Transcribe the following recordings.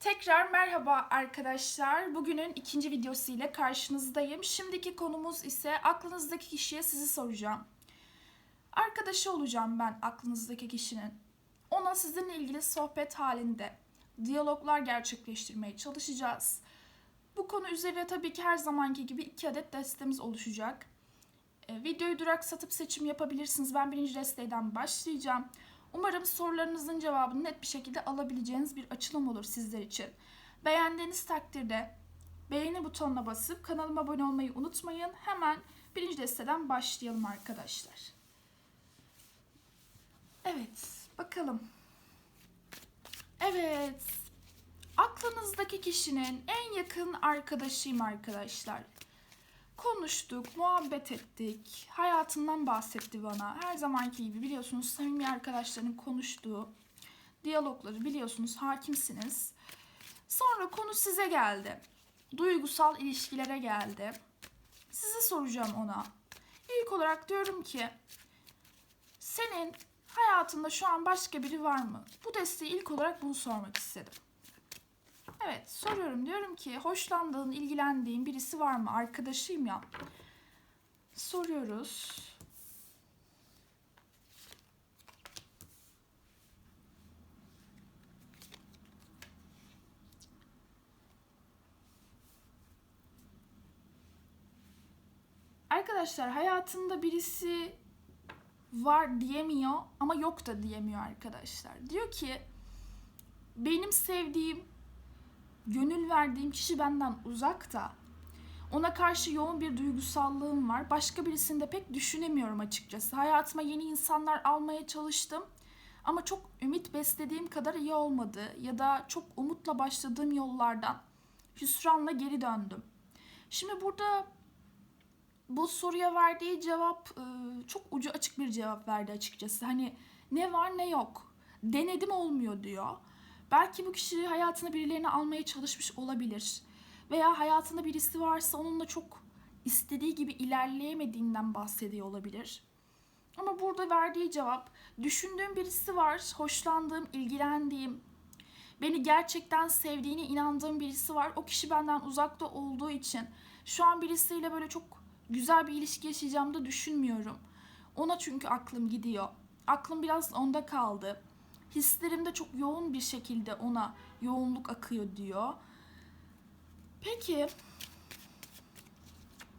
Tekrar merhaba arkadaşlar. Bugünün ikinci videosu ile karşınızdayım. Şimdiki konumuz ise aklınızdaki kişiye sizi soracağım. Arkadaşı olacağım ben aklınızdaki kişinin. Ona sizinle ilgili sohbet halinde diyaloglar gerçekleştirmeye çalışacağız. Bu konu üzerine tabii ki her zamanki gibi iki adet destemiz oluşacak. E, videoyu duraksatıp seçim yapabilirsiniz. Ben birinci desteden başlayacağım. Umarım sorularınızın cevabını net bir şekilde alabileceğiniz bir açılım olur sizler için. Beğendiğiniz takdirde beğeni butonuna basıp kanalıma abone olmayı unutmayın. Hemen birinci desteden başlayalım arkadaşlar. Evet, bakalım. Evet, aklınızdaki kişinin en yakın arkadaşıyım arkadaşlar. Konuştuk, muhabbet ettik. Hayatından bahsetti bana. Her zamanki gibi biliyorsunuz samimi arkadaşların konuştuğu diyalogları biliyorsunuz hakimsiniz. Sonra konu size geldi. Duygusal ilişkilere geldi. Sizi soracağım ona. İlk olarak diyorum ki senin hayatında şu an başka biri var mı? Bu desteği ilk olarak bunu sormak istedim. Evet soruyorum diyorum ki hoşlandığın, ilgilendiğin birisi var mı? Arkadaşıyım ya. Soruyoruz. Arkadaşlar hayatında birisi var diyemiyor ama yok da diyemiyor arkadaşlar. Diyor ki benim sevdiğim gönül verdiğim kişi benden uzakta. Ona karşı yoğun bir duygusallığım var. Başka birisini de pek düşünemiyorum açıkçası. Hayatıma yeni insanlar almaya çalıştım. Ama çok ümit beslediğim kadar iyi olmadı. Ya da çok umutla başladığım yollardan hüsranla geri döndüm. Şimdi burada bu soruya verdiği cevap e, çok ucu açık bir cevap verdi açıkçası. Hani ne var ne yok. Denedim olmuyor diyor. Belki bu kişi hayatına birilerini almaya çalışmış olabilir. Veya hayatında birisi varsa onunla çok istediği gibi ilerleyemediğinden bahsediyor olabilir. Ama burada verdiği cevap düşündüğüm birisi var, hoşlandığım, ilgilendiğim, beni gerçekten sevdiğine inandığım birisi var. O kişi benden uzakta olduğu için şu an birisiyle böyle çok güzel bir ilişki yaşayacağımı da düşünmüyorum. Ona çünkü aklım gidiyor. Aklım biraz onda kaldı hislerimde çok yoğun bir şekilde ona yoğunluk akıyor diyor. Peki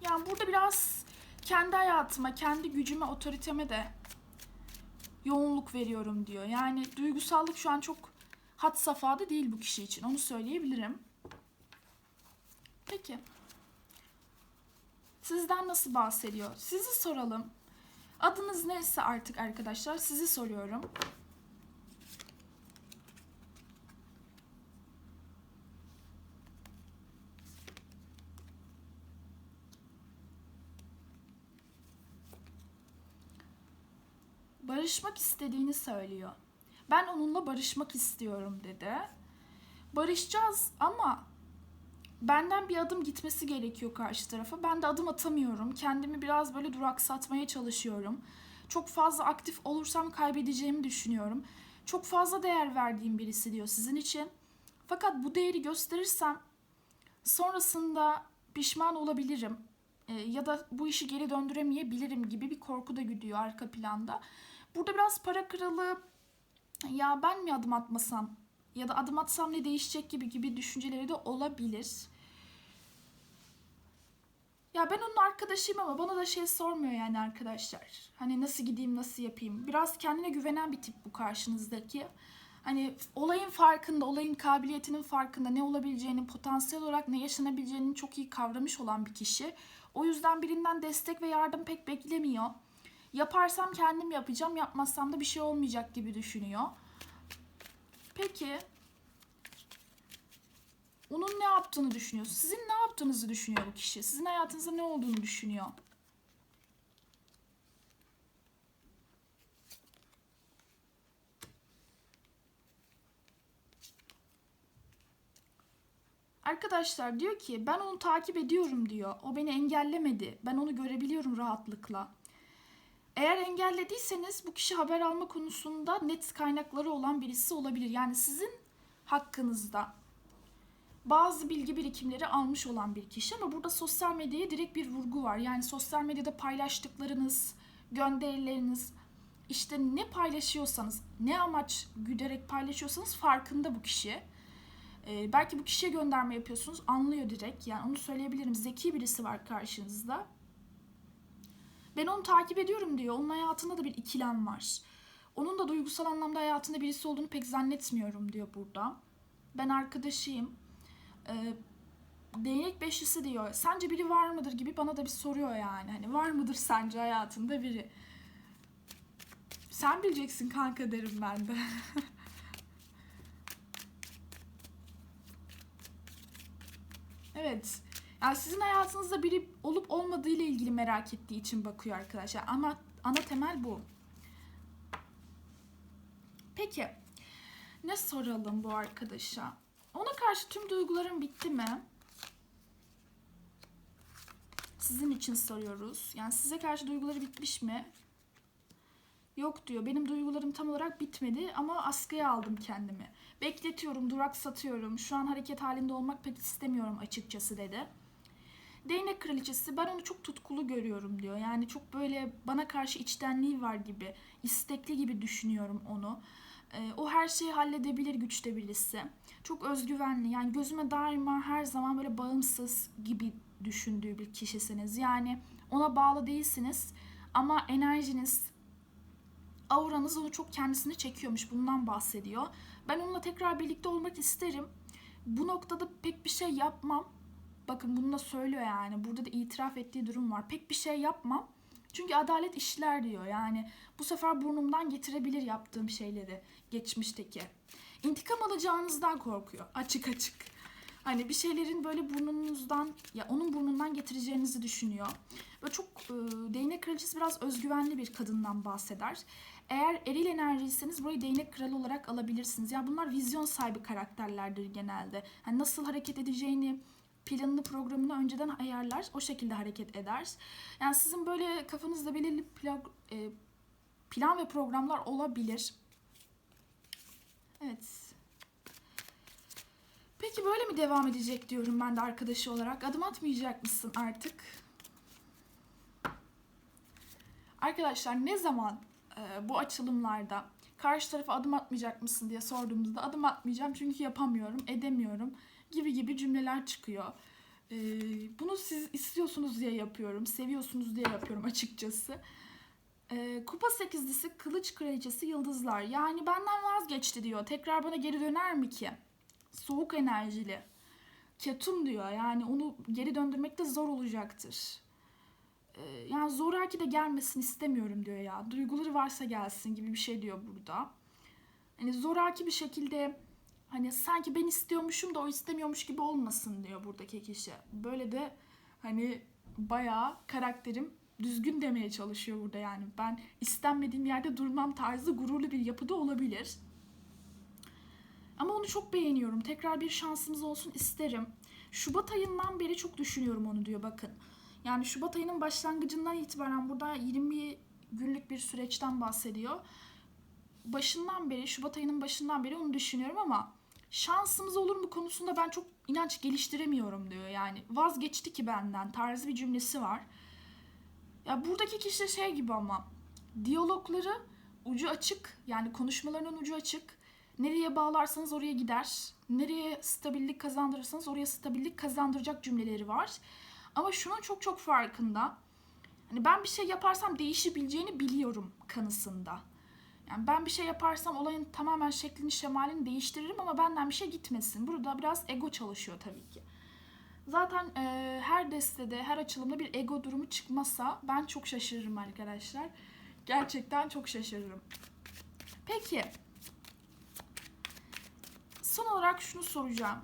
yani burada biraz kendi hayatıma, kendi gücüme, otoriteme de yoğunluk veriyorum diyor. Yani duygusallık şu an çok hat safhada değil bu kişi için. Onu söyleyebilirim. Peki. Sizden nasıl bahsediyor? Sizi soralım. Adınız neyse artık arkadaşlar sizi soruyorum. Barışmak istediğini söylüyor. Ben onunla barışmak istiyorum dedi. Barışacağız ama benden bir adım gitmesi gerekiyor karşı tarafa. Ben de adım atamıyorum. Kendimi biraz böyle duraksatmaya çalışıyorum. Çok fazla aktif olursam kaybedeceğimi düşünüyorum. Çok fazla değer verdiğim birisi diyor sizin için. Fakat bu değeri gösterirsem sonrasında pişman olabilirim. E, ya da bu işi geri döndüremeyebilirim gibi bir korku da güdüyor arka planda. Burada biraz para kralı ya ben mi adım atmasam ya da adım atsam ne değişecek gibi gibi düşünceleri de olabilir. Ya ben onun arkadaşıyım ama bana da şey sormuyor yani arkadaşlar. Hani nasıl gideyim, nasıl yapayım. Biraz kendine güvenen bir tip bu karşınızdaki. Hani olayın farkında, olayın kabiliyetinin farkında, ne olabileceğinin, potansiyel olarak ne yaşanabileceğinin çok iyi kavramış olan bir kişi. O yüzden birinden destek ve yardım pek beklemiyor. Yaparsam kendim yapacağım, yapmazsam da bir şey olmayacak gibi düşünüyor. Peki onun ne yaptığını düşünüyorsun? Sizin ne yaptığınızı düşünüyor bu kişi? Sizin hayatınızda ne olduğunu düşünüyor? Arkadaşlar diyor ki ben onu takip ediyorum diyor. O beni engellemedi. Ben onu görebiliyorum rahatlıkla. Eğer engellediyseniz bu kişi haber alma konusunda net kaynakları olan birisi olabilir. Yani sizin hakkınızda bazı bilgi birikimleri almış olan bir kişi ama burada sosyal medyaya direkt bir vurgu var. Yani sosyal medyada paylaştıklarınız, gönderileriniz, işte ne paylaşıyorsanız, ne amaç güderek paylaşıyorsanız farkında bu kişi. Ee, belki bu kişiye gönderme yapıyorsunuz, anlıyor direkt. Yani onu söyleyebilirim. Zeki birisi var karşınızda. Ben onu takip ediyorum diyor. Onun hayatında da bir ikilem var. Onun da duygusal anlamda hayatında birisi olduğunu pek zannetmiyorum diyor burada. Ben arkadaşıyım. Ee, değnek beşlisi diyor. Sence biri var mıdır gibi bana da bir soruyor yani. Hani var mıdır sence hayatında biri? Sen bileceksin kanka derim ben de. evet. Yani sizin hayatınızda biri olup olmadığı ile ilgili merak ettiği için bakıyor arkadaşlar. Ama ana temel bu. Peki. Ne soralım bu arkadaşa? Ona karşı tüm duyguların bitti mi? Sizin için soruyoruz. Yani size karşı duyguları bitmiş mi? Yok diyor. Benim duygularım tam olarak bitmedi ama askıya aldım kendimi. Bekletiyorum, duraksatıyorum. Şu an hareket halinde olmak pek istemiyorum açıkçası dedi. Değnek kraliçesi ben onu çok tutkulu görüyorum diyor. Yani çok böyle bana karşı içtenliği var gibi, istekli gibi düşünüyorum onu. Ee, o her şeyi halledebilir güçte birisi. Çok özgüvenli yani gözüme daima her zaman böyle bağımsız gibi düşündüğü bir kişisiniz. Yani ona bağlı değilsiniz ama enerjiniz, auranız onu çok kendisine çekiyormuş. Bundan bahsediyor. Ben onunla tekrar birlikte olmak isterim. Bu noktada pek bir şey yapmam. Bakın bunu da söylüyor yani. Burada da itiraf ettiği durum var. Pek bir şey yapmam. Çünkü adalet işler diyor. Yani bu sefer burnumdan getirebilir yaptığım şeyleri geçmişteki. İntikam alacağınızdan korkuyor. Açık açık. Hani bir şeylerin böyle burnunuzdan ya onun burnundan getireceğinizi düşünüyor. Böyle çok e, değnek kraliçesi biraz özgüvenli bir kadından bahseder. Eğer eril enerjiyseniz burayı değnek kralı olarak alabilirsiniz. Ya bunlar vizyon sahibi karakterlerdir genelde. Hani nasıl hareket edeceğini, planını programını önceden ayarlar. O şekilde hareket eder. Yani sizin böyle kafanızda belirli plan, e, plan ve programlar olabilir. Evet. Peki böyle mi devam edecek diyorum ben de arkadaşı olarak. Adım atmayacak mısın artık? Arkadaşlar ne zaman e, bu açılımlarda karşı tarafa adım atmayacak mısın diye sorduğumuzda adım atmayacağım çünkü yapamıyorum, edemiyorum gibi gibi cümleler çıkıyor. E, bunu siz istiyorsunuz diye yapıyorum, seviyorsunuz diye yapıyorum açıkçası. E, kupa sekizlisi, kılıç kraliçesi, yıldızlar. Yani benden vazgeçti diyor. Tekrar bana geri döner mi ki? Soğuk enerjili. Ketum diyor. Yani onu geri döndürmek de zor olacaktır. E, yani zoraki de gelmesini istemiyorum diyor ya. Duyguları varsa gelsin gibi bir şey diyor burada. Hani zoraki bir şekilde hani sanki ben istiyormuşum da o istemiyormuş gibi olmasın diyor buradaki kişi. Böyle de hani bayağı karakterim düzgün demeye çalışıyor burada yani. Ben istenmediğim yerde durmam tarzı gururlu bir yapıda olabilir. Ama onu çok beğeniyorum. Tekrar bir şansımız olsun isterim. Şubat ayından beri çok düşünüyorum onu diyor bakın. Yani Şubat ayının başlangıcından itibaren burada 20 günlük bir süreçten bahsediyor. Başından beri, Şubat ayının başından beri onu düşünüyorum ama şansımız olur mu konusunda ben çok inanç geliştiremiyorum diyor. Yani vazgeçti ki benden tarzı bir cümlesi var. Ya buradaki kişi de şey gibi ama diyalogları ucu açık yani konuşmalarının ucu açık. Nereye bağlarsanız oraya gider. Nereye stabillik kazandırırsanız oraya stabillik kazandıracak cümleleri var. Ama şunun çok çok farkında. Hani ben bir şey yaparsam değişebileceğini biliyorum kanısında. Yani ben bir şey yaparsam olayın tamamen şeklini şemalini değiştiririm ama benden bir şey gitmesin. Burada biraz ego çalışıyor tabii ki. Zaten e, her destede, her açılımda bir ego durumu çıkmasa ben çok şaşırırım arkadaşlar. Gerçekten çok şaşırırım. Peki. Son olarak şunu soracağım.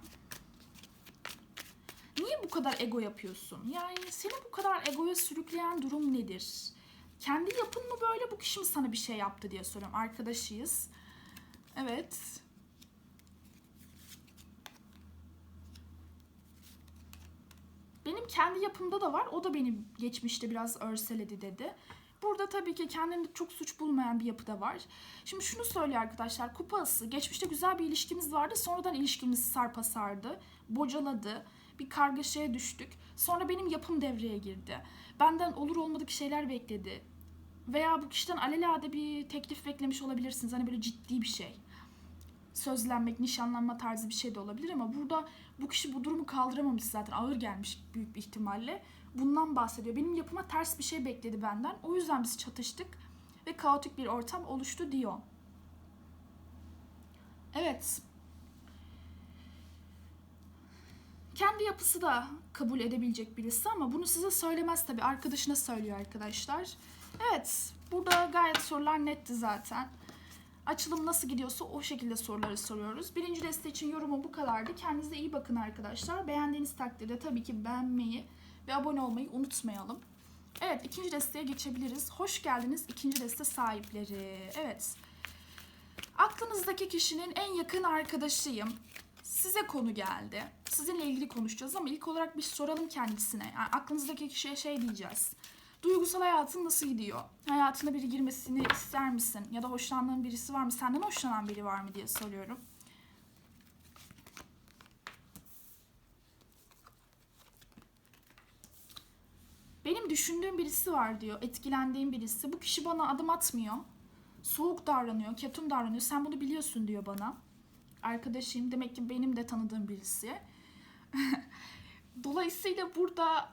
Niye bu kadar ego yapıyorsun? Yani seni bu kadar egoya sürükleyen durum nedir? Kendi yapın mı böyle bu kişi mi sana bir şey yaptı diye soruyorum. Arkadaşıyız. Evet. Benim kendi yapımda da var. O da beni geçmişte biraz örseledi dedi. Burada tabii ki kendini çok suç bulmayan bir yapı da var. Şimdi şunu söylüyor arkadaşlar. Kupası geçmişte güzel bir ilişkimiz vardı. Sonradan ilişkimiz sarpa sardı. Bocaladı. Bir kargaşaya düştük. Sonra benim yapım devreye girdi. Benden olur olmadık şeyler bekledi. Veya bu kişiden alelade bir teklif beklemiş olabilirsiniz. Hani böyle ciddi bir şey. Sözlenmek, nişanlanma tarzı bir şey de olabilir ama burada bu kişi bu durumu kaldıramamış zaten. Ağır gelmiş büyük bir ihtimalle. Bundan bahsediyor. Benim yapıma ters bir şey bekledi benden. O yüzden biz çatıştık ve kaotik bir ortam oluştu diyor. Evet. Kendi yapısı da kabul edebilecek birisi ama bunu size söylemez tabii. Arkadaşına söylüyor arkadaşlar. Evet. Burada gayet sorular netti zaten. Açılım nasıl gidiyorsa o şekilde soruları soruyoruz. Birinci deste için yorumu bu kadardı. Kendinize iyi bakın arkadaşlar. Beğendiğiniz takdirde tabii ki beğenmeyi ve abone olmayı unutmayalım. Evet ikinci desteye geçebiliriz. Hoş geldiniz ikinci deste sahipleri. Evet. Aklınızdaki kişinin en yakın arkadaşıyım. Size konu geldi. Sizinle ilgili konuşacağız ama ilk olarak bir soralım kendisine. Yani aklınızdaki kişiye şey diyeceğiz. Duygusal hayatın nasıl gidiyor? Hayatına biri girmesini ister misin? Ya da hoşlandığın birisi var mı? Senden hoşlanan biri var mı diye soruyorum. Benim düşündüğüm birisi var diyor. Etkilendiğim birisi. Bu kişi bana adım atmıyor. Soğuk davranıyor, ketum davranıyor. Sen bunu biliyorsun diyor bana. Arkadaşım demek ki benim de tanıdığım birisi. Dolayısıyla burada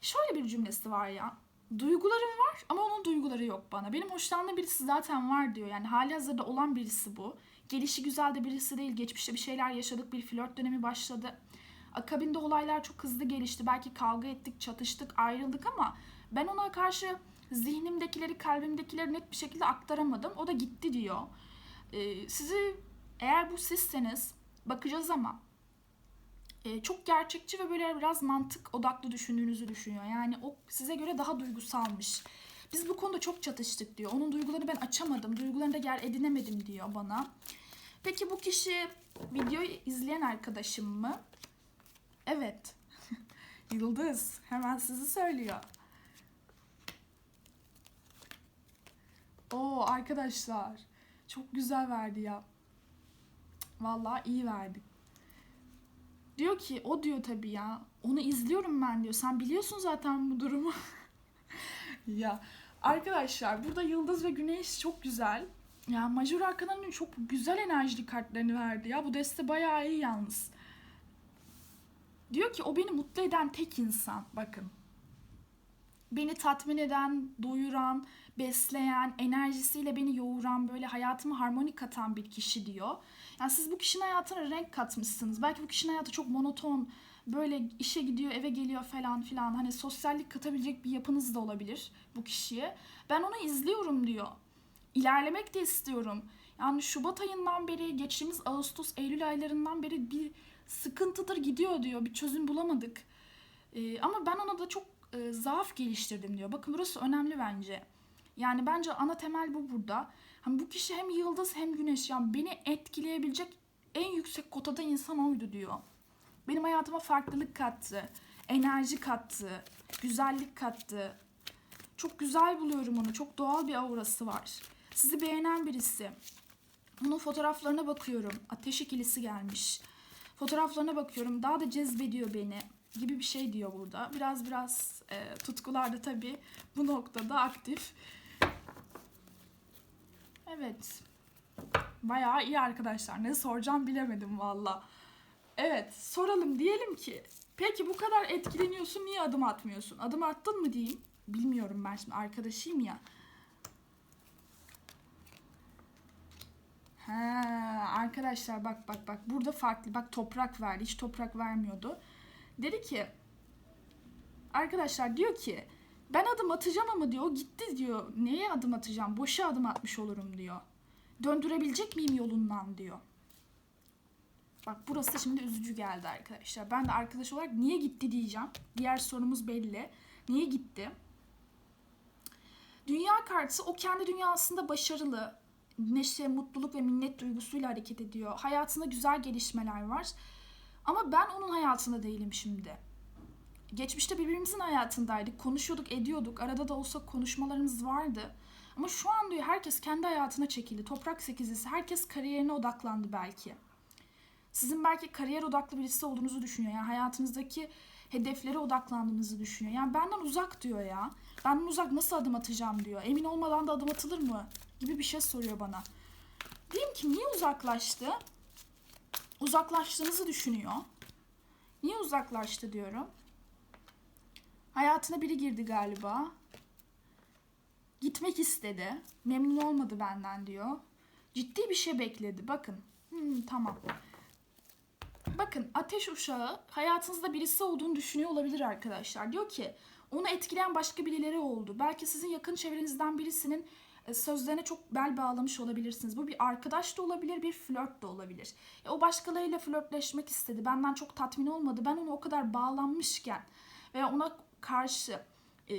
şöyle bir cümlesi var ya. Duygularım var ama onun duyguları yok bana. Benim hoşlandığım birisi zaten var diyor. Yani hali hazırda olan birisi bu. Gelişi güzel de birisi değil. Geçmişte bir şeyler yaşadık. Bir flört dönemi başladı. Akabinde olaylar çok hızlı gelişti. Belki kavga ettik, çatıştık, ayrıldık ama ben ona karşı zihnimdekileri, kalbimdekileri net bir şekilde aktaramadım. O da gitti diyor. Ee, sizi eğer bu sizseniz bakacağız ama e, çok gerçekçi ve böyle biraz mantık odaklı düşündüğünüzü düşünüyor. Yani o size göre daha duygusalmış. Biz bu konuda çok çatıştık diyor. Onun duygularını ben açamadım. Duygularını da yer edinemedim diyor bana. Peki bu kişi videoyu izleyen arkadaşım mı? Evet. Yıldız hemen sizi söylüyor. Oo arkadaşlar çok güzel verdi ya. Vallahi iyi verdik. Diyor ki o diyor tabii ya. Onu izliyorum ben diyor. Sen biliyorsun zaten bu durumu. ya arkadaşlar burada Yıldız ve Güneş çok güzel. Ya Major Arkana'nın çok güzel enerjili kartlarını verdi ya. Bu deste bayağı iyi yalnız. Diyor ki o beni mutlu eden tek insan. Bakın. Beni tatmin eden, doyuran, besleyen, enerjisiyle beni yoğuran, böyle hayatıma harmoni katan bir kişi diyor. Yani siz bu kişinin hayatına renk katmışsınız. Belki bu kişinin hayatı çok monoton, böyle işe gidiyor, eve geliyor falan filan. Hani sosyallik katabilecek bir yapınız da olabilir bu kişiye. Ben onu izliyorum diyor. İlerlemek de istiyorum. Yani Şubat ayından beri, geçtiğimiz Ağustos, Eylül aylarından beri bir sıkıntıdır gidiyor diyor. Bir çözüm bulamadık. Ee, ama ben ona da çok e, zaaf geliştirdim diyor. Bakın burası önemli bence. Yani bence ana temel bu burada. Hani bu kişi hem yıldız hem güneş. Yani beni etkileyebilecek en yüksek kotada insan oydu diyor. Benim hayatıma farklılık kattı. Enerji kattı. Güzellik kattı. Çok güzel buluyorum onu. Çok doğal bir aurası var. Sizi beğenen birisi. Onun fotoğraflarına bakıyorum. Ateş ikilisi gelmiş. Fotoğraflarına bakıyorum. Daha da cezbediyor beni gibi bir şey diyor burada. Biraz biraz e, tutkular tabii bu noktada aktif. Evet. Bayağı iyi arkadaşlar. Ne soracağım bilemedim valla. Evet soralım diyelim ki peki bu kadar etkileniyorsun niye adım atmıyorsun? Adım attın mı diyeyim. Bilmiyorum ben şimdi arkadaşıyım ya. Ha, arkadaşlar bak bak bak burada farklı. Bak toprak verdi. Hiç toprak vermiyordu. Dedi ki arkadaşlar diyor ki ben adım atacağım ama diyor o gitti diyor. Neye adım atacağım? Boşa adım atmış olurum diyor. Döndürebilecek miyim yolundan diyor. Bak burası şimdi üzücü geldi arkadaşlar. Ben de arkadaş olarak niye gitti diyeceğim. Diğer sorumuz belli. Niye gitti? Dünya kartı o kendi dünyasında başarılı, neşe, mutluluk ve minnet duygusuyla hareket ediyor. Hayatında güzel gelişmeler var. Ama ben onun hayatında değilim şimdi. geçmişte birbirimizin hayatındaydık. Konuşuyorduk, ediyorduk. Arada da olsa konuşmalarımız vardı. Ama şu an diyor herkes kendi hayatına çekildi. Toprak sekizlisi. Herkes kariyerine odaklandı belki. Sizin belki kariyer odaklı birisi olduğunuzu düşünüyor. Yani hayatınızdaki hedeflere odaklandığınızı düşünüyor. Yani benden uzak diyor ya. Benden uzak nasıl adım atacağım diyor. Emin olmadan da adım atılır mı? Gibi bir şey soruyor bana. Diyeyim ki niye uzaklaştı? Uzaklaştığınızı düşünüyor. Niye uzaklaştı diyorum. Hayatına biri girdi galiba. Gitmek istedi. Memnun olmadı benden diyor. Ciddi bir şey bekledi. Bakın. Hmm, tamam. Bakın ateş uşağı hayatınızda birisi olduğunu düşünüyor olabilir arkadaşlar. Diyor ki onu etkileyen başka birileri oldu. Belki sizin yakın çevrenizden birisinin sözlerine çok bel bağlamış olabilirsiniz. Bu bir arkadaş da olabilir, bir flört de olabilir. E, o başkalarıyla flörtleşmek istedi. Benden çok tatmin olmadı. Ben ona o kadar bağlanmışken veya ona karşı e,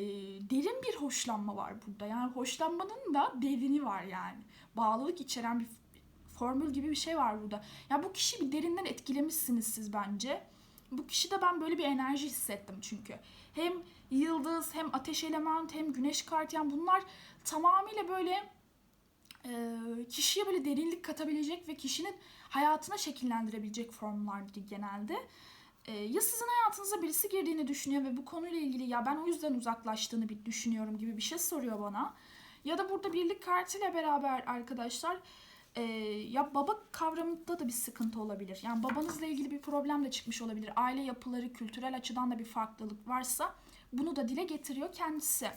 derin bir hoşlanma var burada. Yani hoşlanmanın da derini var yani. Bağlılık içeren bir formül gibi bir şey var burada. Ya bu kişi bir derinden etkilemişsiniz siz bence. Bu kişide ben böyle bir enerji hissettim çünkü. Hem yıldız hem ateş element hem güneş kartı yani bunlar tamamıyla böyle e, kişiye böyle derinlik katabilecek ve kişinin hayatına şekillendirebilecek formlardı genelde. E, ya sizin hayatınıza birisi girdiğini düşünüyor ve bu konuyla ilgili ya ben o yüzden uzaklaştığını bir düşünüyorum gibi bir şey soruyor bana. Ya da burada birlik kartıyla beraber arkadaşlar e, ya baba kavramında da bir sıkıntı olabilir. Yani babanızla ilgili bir problem de çıkmış olabilir. Aile yapıları, kültürel açıdan da bir farklılık varsa bunu da dile getiriyor kendisi.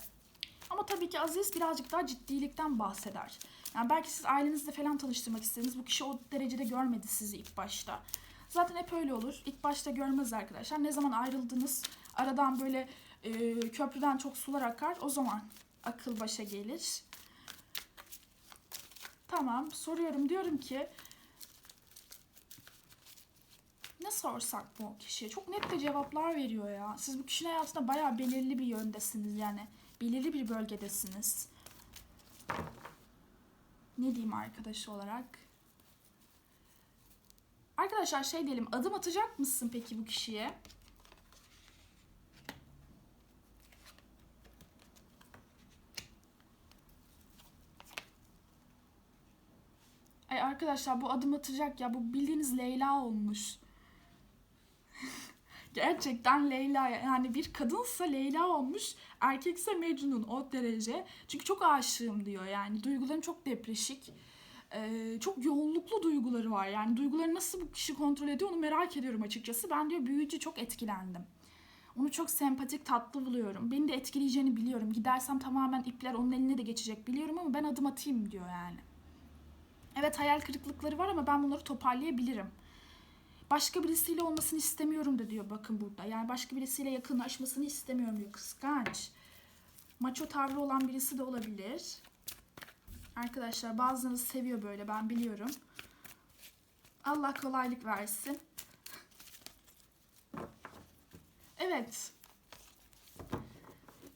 Ama tabii ki Aziz birazcık daha ciddilikten bahseder. Yani belki siz ailenizle falan tanıştırmak istediniz. Bu kişi o derecede görmedi sizi ilk başta. Zaten hep öyle olur. İlk başta görmez arkadaşlar. Ne zaman ayrıldınız, aradan böyle e, köprüden çok sular akar. O zaman akıl başa gelir. Tamam, soruyorum. Diyorum ki ne sorsak bu kişiye? Çok net de cevaplar veriyor ya. Siz bu kişinin hayatında bayağı belirli bir yöndesiniz yani. Belirli bir bölgedesiniz. Ne diyeyim arkadaş olarak? Arkadaşlar şey diyelim adım atacak mısın peki bu kişiye? Arkadaşlar bu adım atacak ya bu bildiğiniz Leyla olmuş. Gerçekten Leyla yani bir kadınsa Leyla olmuş erkekse Mecnun o derece. Çünkü çok aşığım diyor yani duygularım çok depreşik. Ee, çok yoğunluklu duyguları var yani duyguları nasıl bu kişi kontrol ediyor onu merak ediyorum açıkçası. Ben diyor büyücü çok etkilendim. Onu çok sempatik tatlı buluyorum. Beni de etkileyeceğini biliyorum. Gidersem tamamen ipler onun eline de geçecek biliyorum ama ben adım atayım diyor yani. Evet hayal kırıklıkları var ama ben bunları toparlayabilirim. Başka birisiyle olmasını istemiyorum da diyor bakın burada. Yani başka birisiyle yakınlaşmasını istemiyorum diyor. Kıskanç. Maço tavrı olan birisi de olabilir. Arkadaşlar bazılarınız seviyor böyle ben biliyorum. Allah kolaylık versin. Evet.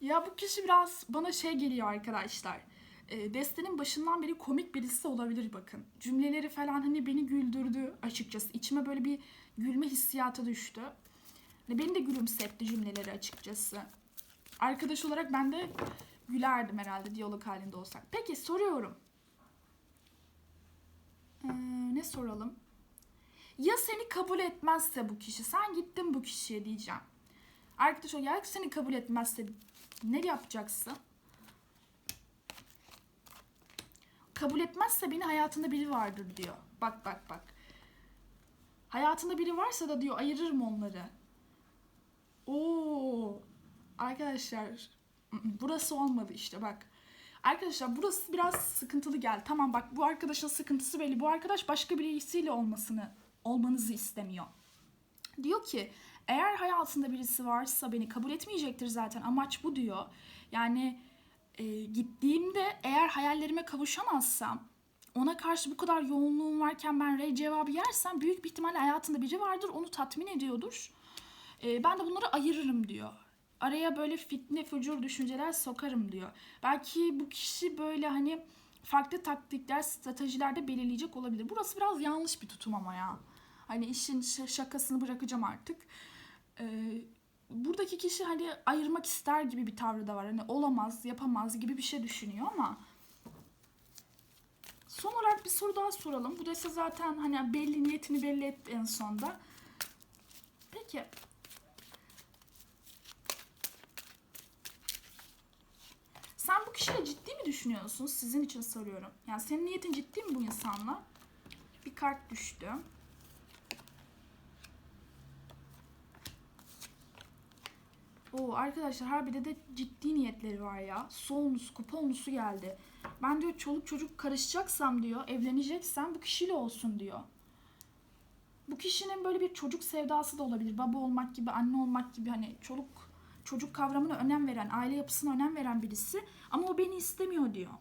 Ya bu kişi biraz bana şey geliyor arkadaşlar. E, destenin başından beri komik birisi olabilir bakın. Cümleleri falan hani beni güldürdü açıkçası. İçime böyle bir gülme hissiyatı düştü. Hani beni de gülümsetti cümleleri açıkçası. Arkadaş olarak ben de gülerdim herhalde diyalog halinde olsak. Peki soruyorum. Ee, ne soralım? Ya seni kabul etmezse bu kişi, sen gittin bu kişiye diyeceğim. Arkadaş o ya seni kabul etmezse ne yapacaksın? Kabul etmezse beni hayatında biri vardır diyor. Bak bak bak. Hayatında biri varsa da diyor ayırırım onları. Oo. Arkadaşlar burası olmadı işte bak. Arkadaşlar burası biraz sıkıntılı geldi. Tamam bak bu arkadaşın sıkıntısı belli. Bu arkadaş başka birisiyle olmasını olmanızı istemiyor. Diyor ki eğer hayatında birisi varsa beni kabul etmeyecektir zaten. Amaç bu diyor. Yani e, gittiğimde eğer hayallerime kavuşamazsam ona karşı bu kadar yoğunluğum varken ben re cevabı yersem büyük bir ihtimalle hayatında biri vardır onu tatmin ediyordur. E, ben de bunları ayırırım diyor. Araya böyle fitne fücur düşünceler sokarım diyor. Belki bu kişi böyle hani farklı taktikler, stratejilerde belirleyecek olabilir. Burası biraz yanlış bir tutum ama ya. Hani işin şakasını bırakacağım artık. Ee, buradaki kişi hani ayırmak ister gibi bir tavrı da var. Hani olamaz, yapamaz gibi bir şey düşünüyor ama son olarak bir soru daha soralım. Bu dese zaten hani belli niyetini belli etti en sonda. Peki Sen bu kişiyle ciddi mi düşünüyorsun? Sizin için soruyorum. Yani senin niyetin ciddi mi bu insanla? Bir kart düştü. Oo arkadaşlar harbide de ciddi niyetleri var ya. Solunusu, kupolunusu geldi. Ben diyor çoluk çocuk karışacaksam diyor, evleneceksem bu kişiyle olsun diyor. Bu kişinin böyle bir çocuk sevdası da olabilir. Baba olmak gibi, anne olmak gibi hani çoluk çocuk kavramına önem veren, aile yapısına önem veren birisi ama o beni istemiyor diyor.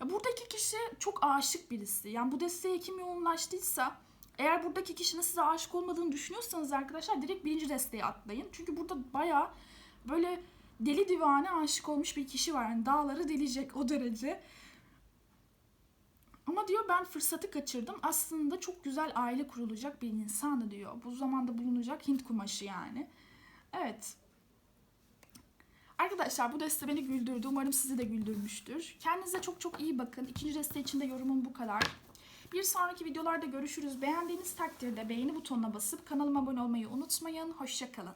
Ya buradaki kişi çok aşık birisi. Yani bu desteğe kim yoğunlaştıysa eğer buradaki kişinin size aşık olmadığını düşünüyorsanız arkadaşlar direkt birinci desteğe atlayın. Çünkü burada baya böyle deli divane aşık olmuş bir kişi var. Yani dağları delecek o derece. Ama diyor ben fırsatı kaçırdım. Aslında çok güzel aile kurulacak bir insandı diyor. Bu zamanda bulunacak Hint kumaşı yani. Evet. Arkadaşlar bu deste beni güldürdü. Umarım sizi de güldürmüştür. Kendinize çok çok iyi bakın. İkinci deste için de yorumum bu kadar. Bir sonraki videolarda görüşürüz. Beğendiğiniz takdirde beğeni butonuna basıp kanalıma abone olmayı unutmayın. Hoşçakalın.